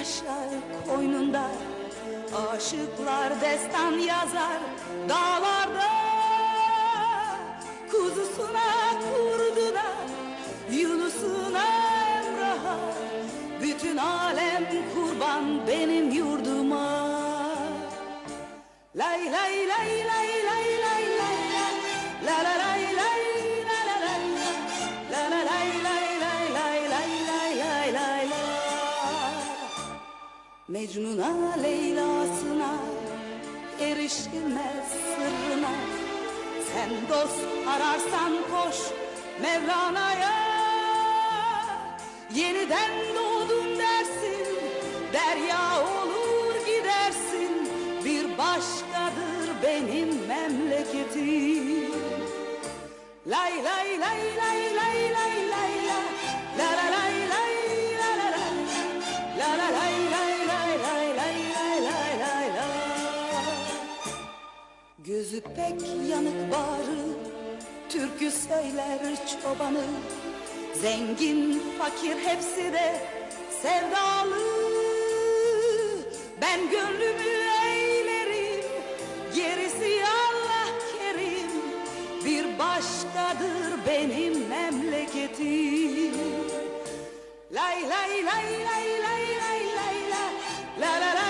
Yaşar koynunda Aşıklar destan yazar dağlarda erişilmez sırrına. Sen dost ararsan koş Mevlana'ya. Yeniden doğdum dersin Derya olur gidersin. Bir başkadır benim memleketim. Lay lay lay lay lay lay Söyler çobanı Zengin fakir hepsi de sevdalı. Ben gönlümü eğlerim Gerisi Allah kerim. Bir başkadır benim memleketim. Lay lay lay lay lay lay lay la La la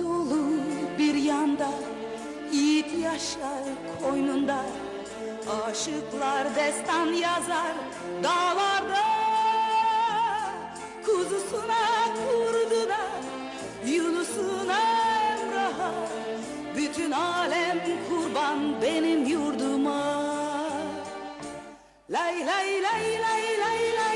Anadolu bir yanda Yiğit yaşar koynunda. Aşıklar destan yazar dağlarda Kuzusuna kurduna Yunus'una Emrah'a Bütün alem kurban benim yurduma. Lay lay lay lay lay lay